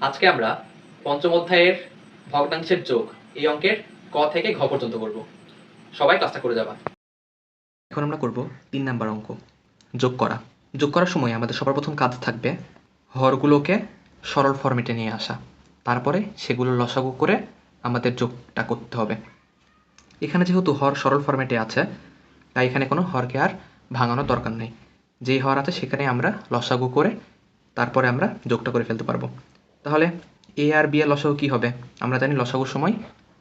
আজকে আমরা পঞ্চম অধ্যায়ের ভগ্নাংশের যোগ এই অঙ্কের ক থেকে ঘ পর্যন্ত করব। সবাই কাজটা করে যাবা। এখন আমরা করব তিন নাম্বার অঙ্ক। যোগ করা। যোগ করার সময় আমাদের সবার প্রথম কাজ থাকবে হরগুলোকে সরল ফরম্যাটে নিয়ে আসা। তারপরে সেগুলো লসাগু করে আমাদের যোগটা করতে হবে। এখানে যেহেতু হর সরল ফরম্যাটে আছে, তাই এখানে কোনো হরকে আর ভাঙানোর দরকার নেই। যেই হর আছে সেখানে আমরা লসাগু করে তারপরে আমরা যোগটা করে ফেলতে পারব। তাহলে এ আর বি এর লসাগু কী হবে? আমরা জানি লসাগুর সময়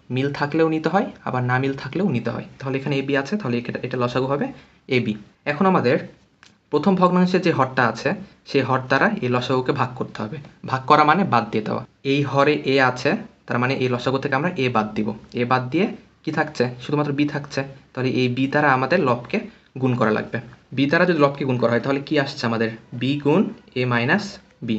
মিল থাকলেও নিতে হয়, আবার না মিল থাকলেও নিতে হয়। তাহলে এখানে এ বি আছে, তাহলে এটা লসাগু হবে এ বি এখন আমাদের প্রথম ভগ্নাংশের যে হরটা আছে, সেই হর দ্বারা এই লসাগুকে ভাগ করতে হবে। ভাগ করা মানে বাদ দিয়ে দেওয়া। এই হরে এ আছে, তার মানে এই লসাগু থেকে আমরা এ বাদ দিব। এ বাদ দিয়ে কি থাকছে? শুধুমাত্র বি থাকছে। তাহলে এই বি দ্বারা আমাদের লবকে গুণ করা লাগবে। বি দ্বারা যদি লবকে গুণ করা হয়, তাহলে কি আসছে আমাদের? বি গুণ এ মাইনাস বি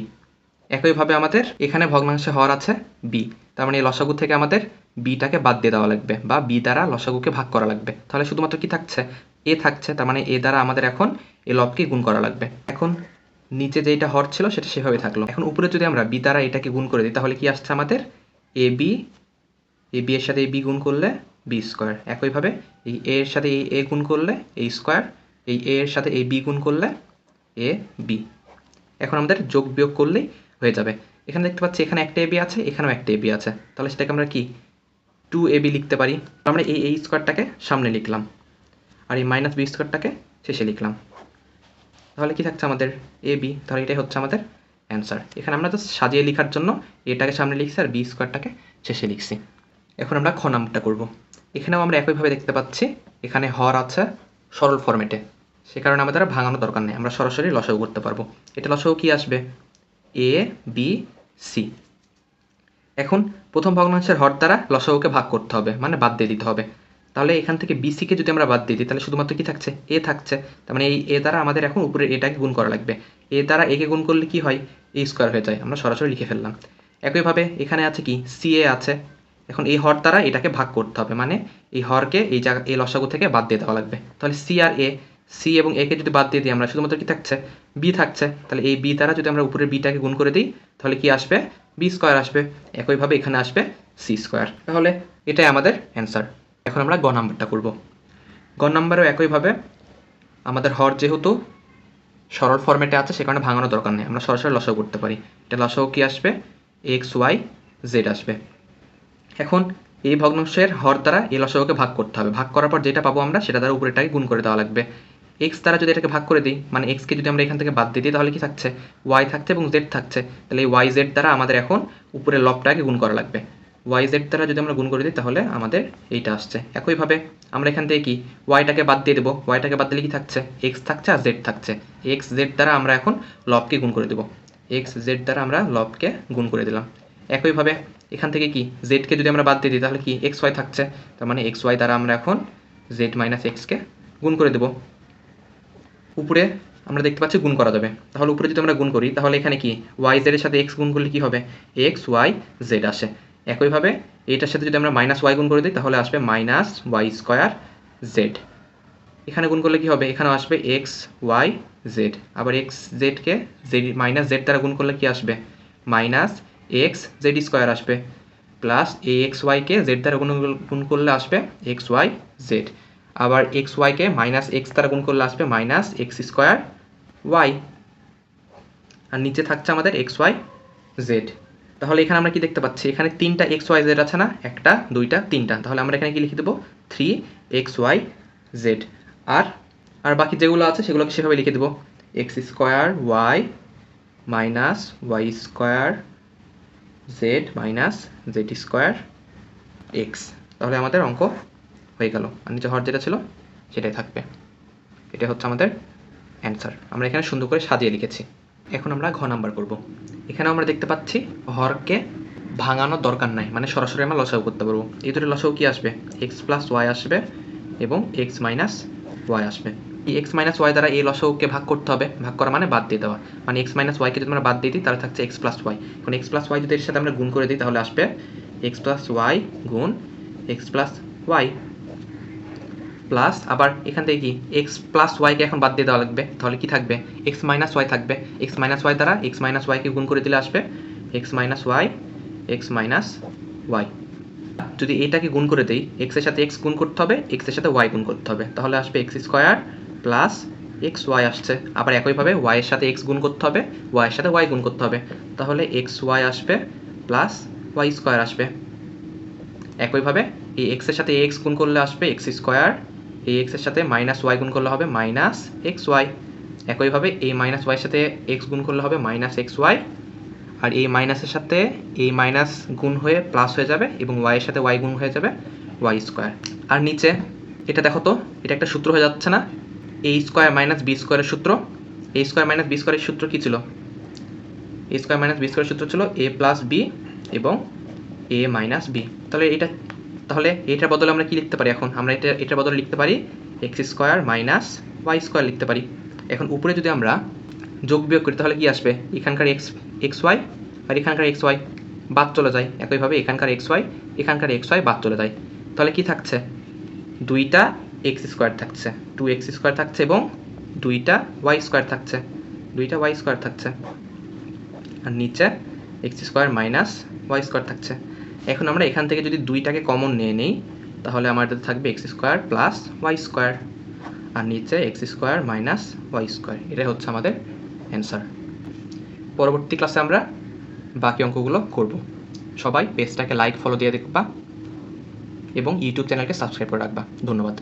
একইভাবে আমাদের এখানে ভগ্নাংশে হর আছে বি তার মানে এই লসাগু থেকে আমাদের বিটাকে বাদ দিয়ে দেওয়া লাগবে বা বি দ্বারা লসাগুকে ভাগ করা লাগবে। তাহলে শুধুমাত্র কি থাকছে? এ থাকছে, তার মানে এ দ্বারা আমাদের এখন এই লবকে গুণ করা লাগবে। এখন নিচে যেটা হর ছিল সেটা সেভাবে থাকল। এখন উপরে যদি আমরা বি দ্বারা এটাকে গুণ করে দিই, তাহলে কি আসছে আমাদের? এ বি এ বি এর সাথে এ বি গুণ করলে বি স্কোয়ার একইভাবে এই এ এর সাথে এই এ গুণ করলে এই স্কোয়ার এই এ এর সাথে এই বি গুণ করলে এ বি এখন আমাদের যোগ বিয়োগ করলেই হয়ে যাবে। এখানে দেখতে পাচ্ছি এখানে একটা এবি আছে, এখানেও একটা এবি আছে। তাহলে সেটাকে আমরা কি? টু এবি লিখতে পারি। আমরা এই এই স্কোয়ারটাকে সামনে লিখলাম। আর এই মাইনাস বি স্কোয়ারটাকে শেষে লিখলাম। তাহলে কি থাকছে আমাদের এ বি তাহলে এটাই হচ্ছে আমাদের অ্যান্সার এখানে আমরা জাস্ট সাজিয়ে লেখার জন্য এটাকে সামনে লিখছি আর বি স্কোয়ারটাকে শেষে লিখছি। এখন আমরা খ নামটা করব। এখানেও আমরা একইভাবে দেখতে পাচ্ছি, এখানে হর আছে সরল ফরম্যাটে সে কারণে আমাদের ভাঙানো দরকার নেই। আমরা সরাসরি লসাগু করতে পারব। এটা লসাগু কি আসবে? এ বি সি এখন প্রথম ভগ্নাংশের হর দ্বারা লসাগুকে ভাগ করতে হবে মানে বাদ দিয়ে দিতে হবে। তাহলে এখান থেকে বিসিকে যদি আমরা বাদ দিয়ে দিই, তাহলে শুধুমাত্র কি থাকছে? এ থাকছে। তার মানে এই এ দ্বারা আমাদের এখন উপরে এটাকে গুণ করা লাগবে। এ দ্বারা একে গুণ করলে কি হয়? এ স্কোয়ার হয়ে যায়। আমরা সরাসরি লিখে ফেললাম। একইভাবে এখানে আছে কি? সি এ আছে। এখন এই হর দ্বারা এটাকে ভাগ করতে হবে মানে এই হরকে এই জায়গা, এই লসাগু থেকে বাদ দিয়ে দেওয়া লাগবে। তাহলে সি আর এ সি এবং একে যদি বাদ দিয়ে দিই আমরা, শুধুমাত্র কি থাকছে? বি থাকছে। তাহলে এই বি দ্বারা যদি আমরা উপরের বিটাকে গুণ করে দিই, তাহলে কি আসবে? বি স্কোয়ার আসবে। একইভাবে এখানে আসবে সি স্কোয়ার তাহলে এটাই আমাদের অ্যান্সার এখন আমরা গ নাম্বারটা করব। গ নাম্বারেও একইভাবে আমাদের হর যেহেতু সরল ফরম্যাটে আছে, সে কারণে ভাঙানোর দরকার নেই। আমরা সরাসরি লসাগু করতে পারি। এটা লসাগু কি আসবে? এক্স ওয়াই জেড আসবে। এখন এই ভগ্নাংশের হর দ্বারা এই লসাগুকে ভাগ করতে হবে। ভাগ করার পর যেটা পাবো আমরা, সেটা দ্বারা উপরেটাকে গুণ করে দেওয়া লাগবে। এক্স দ্বারা যদি এটাকে ভাগ করে দিই মানে এক্সকে যদি আমরা এখান থেকে বাদ দিয়ে দিই, তাহলে কি থাকছে? ওয়াই থাকছে এবং জেড থাকছে। তাহলে এই ওয়াই জেড দ্বারা আমাদের এখন উপরের লবটাকে গুণ করা লাগবে। ওয়াই জেড দ্বারা যদি আমরা গুণ করে দিই, তাহলে আমাদের এইটা আসছে। একইভাবে আমরা এখান থেকে কি? ওয়াইটাকে বাদ দিয়ে দেবো। ওয়াইটাকে বাদ দিলে কি থাকছে? এক্স থাকছে আর জেড থাকছে। এক্স জেড দ্বারা আমরা এখন লবকে গুণ করে দেবো। এক্স জেড দ্বারা আমরা লবকে গুণ করে দিলাম। একইভাবে এখান থেকে কি? জেডকে যদি আমরা বাদ দিয়ে দিই, তাহলে কি? এক্স ওয়াই থাকছে। তার মানে এক্স ওয়াই দ্বারা আমরা এখন জেড মাইনাস এক্সকে গুণ করে দেবো। উপরে আমরা দেখতে পাচ্ছি গুণ করা যাবে। তাহলে উপরে যদি আমরা গুণ করি, তাহলে এখানে কি? ওয়াই জেডের সাথে এক্স গুণ করলে কি হবে? এক্স ওয়াই জেড আসে। একইভাবে এটার সাথে যদি আমরা মাইনাস ওয়াই গুণ করে দিই, তাহলে আসবে মাইনাস ওয়াই স্কোয়ার জেড এখানে গুণ করলে কি হবে? এখানে আসবে এক্স ওয়াই জেড আবার এক্স জেডকে জেড মাইনাস জেড দ্বারা গুণ করলে কি আসবে? মাইনাস এক্স জেড স্কোয়ার আসবে। প্লাস এ এক্স ওয়াইকে জেড দ্বারা গুণ গুণ করলে আসবে এক্স ওয়াই জেড আবার এক্স ওয়াইকে মাইনাস এক্স দ্বারা গুণ করলে আসবে মাইনাস এক্স স্কোয়ার ওয়াই আর নিচে থাকছে আমাদের এক্স ওয়াই জেড তাহলে এখানে আমরা কি দেখতে পাচ্ছি? এখানে তিনটা এক্স ওয়াই জেড আছে না? একটা, দুইটা, তিনটা। তাহলে আমরা এখানে কি লিখে দেবো? থ্রি এক্স ওয়াই জেড আর আর বাকি যেগুলো আছে সেগুলোকে সেভাবে লিখে দেবো। X square Y minus Y square Z minus Z square X তাহলে আমাদের অঙ্ক হয়ে গেল। আর নিচে হর যেটা ছিল, সেটাই থাকবে। এটা হচ্ছে আমাদের অ্যান্সার আমরা এখানে সুন্দর করে সাজিয়ে লিখেছি। এখন আমরা ঘ নাম্বার করব। এখানে আমরা দেখতে পাচ্ছি হরকে ভাঙানোর দরকার নাই। মানে সরাসরি আমরা লসাগু করতে পারব। এই দুটো লসাগু কি আসবে? এক্স প্লাস ওয়াই আসবে এবং এক্স মাইনাস ওয়াই আসবে। এই এক্স মাইনাস ওয়াই দ্বারা এই লসাগুকে ভাগ করতে হবে। ভাগ করা মানে বাদ দিয়ে দেওয়া। মানে এক্স মাইনাস ওয়াইকে যদি আমরা বাদ দিয়ে দিই, তাহলে থাকছে এক্স প্লাস ওয়াই এখন এক্স প্লাস ওয়াই যদি এর সাথে আমরা গুণ করে দিই, তাহলে আসবে এক্স প্লাস ওয়াই গুণ এক্স প্লাস ওয়াই প্লাস আবার এখান থেকে কি? এক্স প্লাস ওয়াইকে এখন বাদ দিয়ে দেওয়া লাগবে। তাহলে কি থাকবে? এক্স মাইনাস ওয়াই থাকবে। এক্স মাইনাস ওয়াই দ্বারা এক্স মাইনাস ওয়াইকে গুণ করে দিলে আসবে। X minus Y X minus Y যদি এটাকে গুণ করে দেই এক্সের সাথে এক্স গুণ করতে হবে এক্সের সাথে ওয়াই গুণ করতে হবে। তাহলে আসবে X square plus X Y আসছে। আবার একইভাবে ওয়াইয়ের সাথে এক্স গুণ করতে হবে ওয়াইয়ের সাথে ওয়াই গুণ করতে হবে। তাহলে এক্স ওয়াই আসবে প্লাস ওয়াই স্কোয়ার আসবে। একইভাবে এই এক্সের সাথে এক্স গুণ করলে আসবে এক্স স্কোয়ার এই এক্সের সাথে মাইনাস ওয়াই গুণ করলে হবে মাইনাস এক্স ওয়াই একইভাবে এই মাইনাস ওয়াইয়ের সাথে এক্স গুণ করলে হবে মাইনাস এক্স ওয়াই আর এই মাইনাসের সাথে এই মাইনাস গুণ হয়ে প্লাস হয়ে যাবে এবং ওয়াইয়ের সাথে ওয়াই গুণ হয়ে যাবে ওয়াই স্কোয়ার আর নিচে, এটা দেখো তো, এটা একটা সূত্র হয়ে যাচ্ছে না? এ স্কোয়ার মাইনাস বি স্কোয়ারের সূত্র। এ স্কোয়ার মাইনাস বি স্কোয়ারের সূত্র কী ছিল? এ স্কোয়ার মাইনাস বি স্কোয়ারের সূত্র ছিল এ প্লাস বি এবং এ মাইনাস বি তাহলে এটা তাহলে এটার বদলে আমরা কি লিখতে পারি এখন? আমরা এটা, এটার বদলে লিখতে পারি X square minus Y square লিখতে পারি। এখন উপরে যদি আমরা যোগ বিয়োগ করি, তাহলে কি আসবে? এখানকার এক্স এক্স ওয়াই আর এখানকার এক্স ওয়াই বাদ চলে যায়। একইভাবে এখানকার এক্স ওয়াই এখানকার এক্স ওয়াই বাদ চলে যায়। তাহলে কি থাকছে? দুইটা এক্স স্কোয়ার থাকছে। টু এক্স স্কোয়ার থাকছে এবং দুইটা ওয়াই স্কোয়ার থাকছে। দুইটা ওয়াই স্কোয়ার থাকছে। আর নিচে X square minus Y square থাকছে। এখন আমরা এখান থেকে যদি দুইটাকে কমন নিয়ে নিই, তাহলে আমাদের থাকবে X square plus Y square আর নিচে X square minus Y square এটাই হচ্ছে আমাদের অ্যান্সার পরবর্তী ক্লাসে আমরা বাকি অঙ্কগুলো করব। সবাই পেজটাকে লাইক ফলো দিয়ে দেখবা এবং ইউটিউব চ্যানেলকে সাবস্ক্রাইব করে রাখবা। ধন্যবাদ।